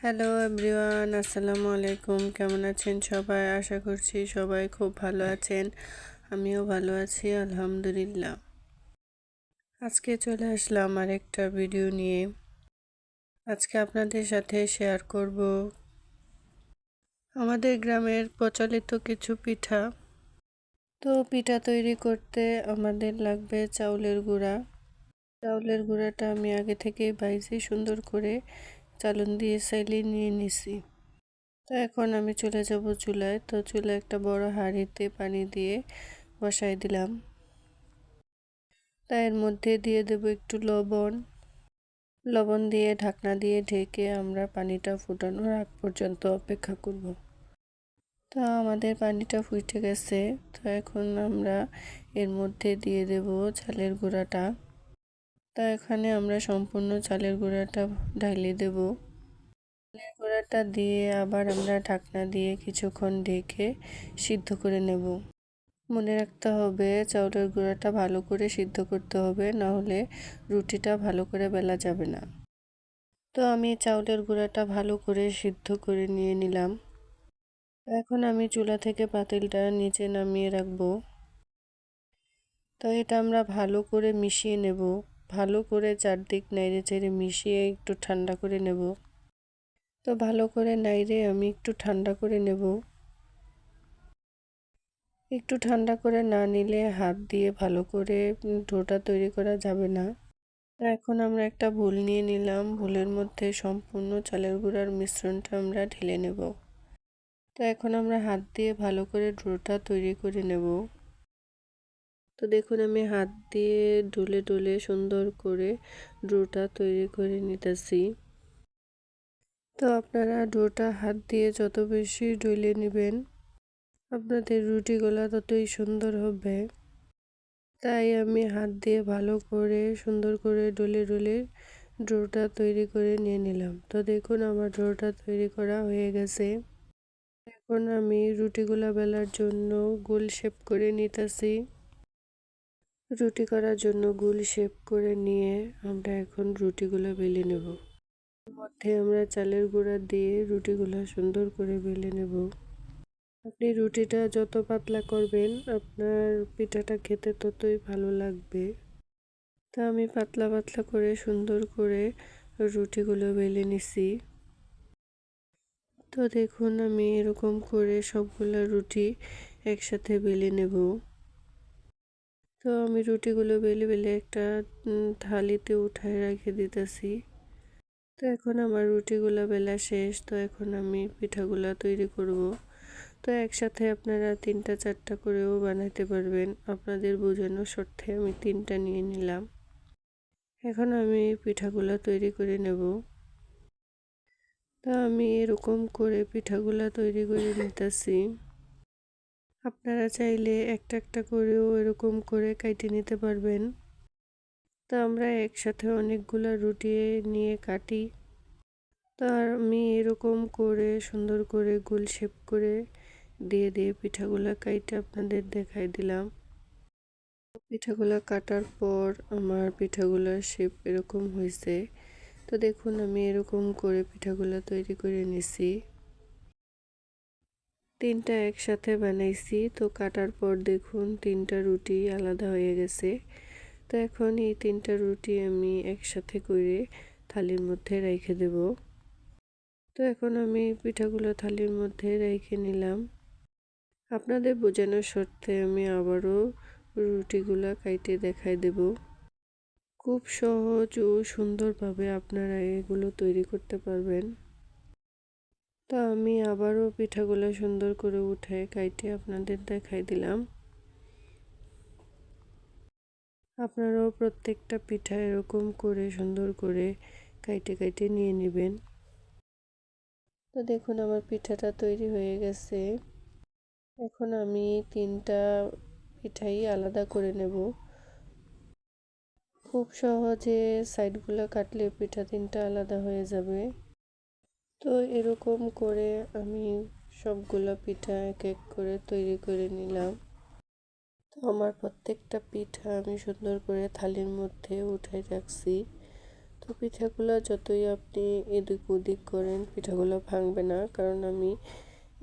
Hello everyone আসসালামু আলাইকুম কেমন আছেন সবাই? আশা করছি সবাই খুব ভালো আছেন। আমিও ভালো আছি, আলহামদুলিল্লাহ। আজকে চলে আসলাম আরেকটা ভিডিও নিয়ে। আজকে আপনাদের সাথে শেয়ার করব। আমাদের গ্রামের প্রচলিত কিছু পিঠা। তো পিঠা তৈরি করতে আমাদের লাগবে চাউলের গুঁড়া। চাউলের গুঁড়াটা আমি আগে থেকেই বাইছি সুন্দর করে চালন দিয়ে সাইলে নিয়ে নিছি। তো এখন আমি চলে যাব চুলায়। তো চুলায় একটা বড় হাঁড়িতে পানি দিয়ে বসাই দিলাম। তা এর মধ্যে দিয়ে দেব একটু লবণ। লবণ দিয়ে ঢাকনা দিয়ে ঢেকে আমরা পানিটা ফুটানোর আগ পর্যন্ত অপেক্ষা করব। তো আমাদের পানিটা ফুটে গেছে। তো এখন আমরা এর মধ্যে দিয়ে দেব চালের গুঁড়াটা। তা এখানে আমরা সম্পূর্ণ চালের গুঁড়াটা ঢালিয়ে দেব। চালের গুঁড়াটা দিয়ে আবার আমরা ঢাকনা দিয়ে কিছুক্ষণ ঢেকে সিদ্ধ করে নেব। মনে রাখতে হবে, চাউলের গুঁড়াটা ভালো করে সিদ্ধ করতে হবে না হলে রুটিটা ভালো করে বেলা যাবে না। তো আমি চাউলের গুঁড়াটা ভালো করে সিদ্ধ করে নিয়ে নিলাম। এখন আমি চুলা থেকে পাতিলটা নিচে নামিয়ে রাখব। তো এটা আমরা ভালো করে মিশিয়ে নেব। ভালো করে চারদিক নাইড়ে চেড়ে মিশিয়ে একটু ঠান্ডা করে নেব। তো ভালো করে নাইড়ে আমি একটু ঠান্ডা করে নেব। একটু ঠান্ডা করে না নিলে হাত দিয়ে ভালো করে ডোটা তৈরি করা যাবে না। এখন আমরা একটা ভুল নিয়ে নিলাম। ভুলের মধ্যে সম্পূর্ণ চালের গুঁড়ার মিশ্রণটা আমরা ঢেলে নেব। তো এখন আমরা হাত দিয়ে ভালো করে ডোটা তৈরি করে নেব। তো দেখুন, আমি হাত দিয়ে ডলে ডলে সুন্দর করে ডোটা তৈরি করে নিতেছি। তো আপনারা ডোটা হাত দিয়ে যত বেশি ডলে নেবেন, আপনাদের রুটিগুলো ততই সুন্দর হবে। তাই আমি হাত দিয়ে ভালো করে, সুন্দর করে ডলে ডলে ডোটা তৈরি করে নিয়ে নিলাম। তো দেখুন, আমার ডোটা তৈরি করা হয়ে গেছে। এখন আমি রুটিগুলা বেলার জন্য গোল শেপ করে নিতেছি। রুটি করার জন্য গুল শেপ করে নিয়ে আমরা এখন রুটিগুলো বেলে নেব। মধ্যে আমরা চালের গুঁড়া দিয়ে রুটিগুলো সুন্দর করে বেলে নেব। আপনি রুটিটা যত পাতলা করবেন, আপনার পিঠাটা খেতে ততই ভালো লাগবে। তা আমি পাতলা পাতলা করে সুন্দর করে রুটিগুলো বেলে নিছি। তো দেখুন, আমি এরকম করে সবগুলো রুটি একসাথে বেলে নেব। তো আমি রুটিগুলো বেলে বেলে একটা থালিতে উঠায় রেখে দিতেছি। তো এখন আমার রুটিগুলো বেলা শেষ, তো এখন আমি পিঠাগুলো তৈরি করব। তো একসাথে আপনারা তিনটা চারটা করেও বানাতে পারবেন। আপনাদের বোঝানোর স্বার্থে আমি তিনটা নিয়ে নিলাম। এখন আমি পিঠাগুলো তৈরি করে নেব। তা আমি এরকম করে পিঠাগুলা তৈরি করে নিতেছি। আপনারা চাইলে একটা একটা করেও এরকম করে কাইটে নিতে পারবেন। তো আমরা একসাথে অনেকগুলো রুটি নিয়ে কাটি। তা আমি এরকম করে সুন্দর করে গোল শেপ করে দিয়ে দিয়ে পিঠাগুলো কাইটে আপনাদের দেখাই দিলাম। পিঠাগুলো কাটার পর আমার পিঠাগুলোর শেপ এরকম হয়েছে তো দেখুন আমি এরকম করে পিঠাগুলো তৈরি করে নিছি। তিনটা একসাথে বানাইছি, তো কাটার পর দেখুন তিনটা রুটি আলাদা হয়ে গেছে। তো এখন এই তিনটা রুটি আমি একসাথে করে থালির মধ্যে রেখে দেব। তো এখন আমি পিঠাগুলো থালির মধ্যে রেখে নিলাম। আপনাদের বোঝানোর স্বার্থে আমি আবারও রুটিগুলো কাইটে দেখাই দেব। খুব সহজ ও সুন্দরভাবে আপনারা এগুলো তৈরি করতে পারবেন। তো আমি আবারও পিঠাগুলো সুন্দর করে উঠে কাইটে আপনাদের দেখাই দিলাম। আপনারাও প্রত্যেকটা পিঠা এরকম করে সুন্দর করে কাইটে কাইটে নিয়ে নেবেন। তো দেখুন আমার পিঠাটা তৈরি হয়ে গেছে। এখন আমি তিনটা পিঠাই আলাদা করে নেব। খুব সহজে সাইডগুলো কাটলে পিঠা তিনটা আলাদা হয়ে যাবে। তো এরকম করে আমি সবগুলো পিঠা এক এক করে তৈরি করে নিলাম। তো আমার প্রত্যেকটা পিঠা আমি সুন্দর করে থালির মধ্যে উঠাই রাখছি। তো পিঠাগুলো যতই আপনি এদিক ওদিক করেন, পিঠাগুলো ভাঙবে না, কারণ আমি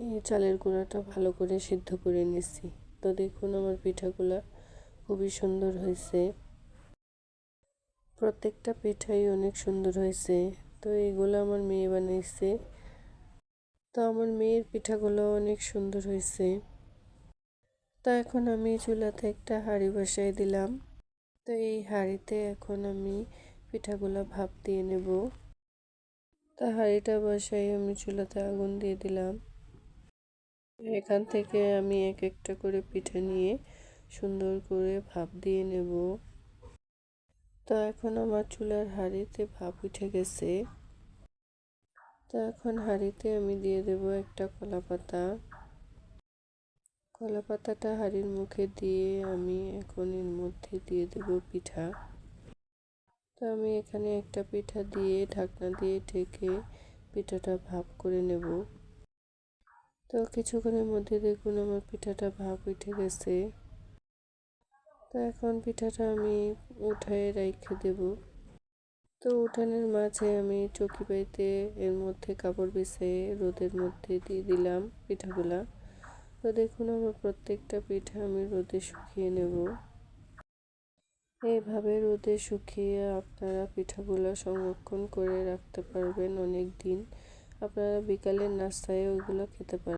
এই চালের গুঁড়াটা ভালো করে সিদ্ধ করে নিছি। তো দেখুন আমার পিঠাগুলো খুবই সুন্দর হয়েছে। প্রত্যেকটা পিঠাই অনেক সুন্দর হয়েছে। তো এগুলো আমার মেয়ে বানিয়েছে তো আমার মেয়ের পিঠাগুলো অনেক সুন্দর হয়েছে তো এখন আমি চুলাতে একটা হাঁড়ি বসাই দিলাম। তো এই হাঁড়িতে এখন আমি পিঠাগুলো ভাপ দিয়ে নেব। তা হাঁড়িটা বসাই আমি চুলাতে আগুন দিয়ে দিলাম। এখান থেকে আমি এক একটা করে পিঠা নিয়ে সুন্দর করে ভাপ দিয়ে নেব। তো এখন আমার চুলার হাঁড়িতে ভাপ উঠে গেছে। তো এখন হাঁড়িতে আমি দিয়ে দেব একটা কলা পাতা। কলা পাতাটা হাঁড়ির মুখে দিয়ে আমি এখন এর মধ্যে দিয়ে দেব পিঠা। তো আমি এখানে একটা পিঠা দিয়ে ঢাকনা দিয়ে ঢেকে পিঠাটা ভাপ করে নেব। তো কিছুক্ষণের মধ্যে দেখুন আমার পিঠাটা ভাপ উঠে গেছে। তো এখন পিঠাটা আমি উঠায় রেখে দেব। তো উঠানের মাঝে আমি চকি পাইতে এর মধ্যে কাপড় বিছিয়ে রোদের মধ্যে দিয়ে দিলাম পিঠাগুলা। তো দেখুন আমার প্রত্যেকটা পিঠা আমি রোদে শুকিয়ে নেব। এইভাবে রোদে শুকিয়ে আপনারা পিঠাগুলো সংরক্ষণ করে রাখতে পারবেন অনেক দিন আপনারা বিকালের নাস্তায় ওইগুলো খেতে পারেন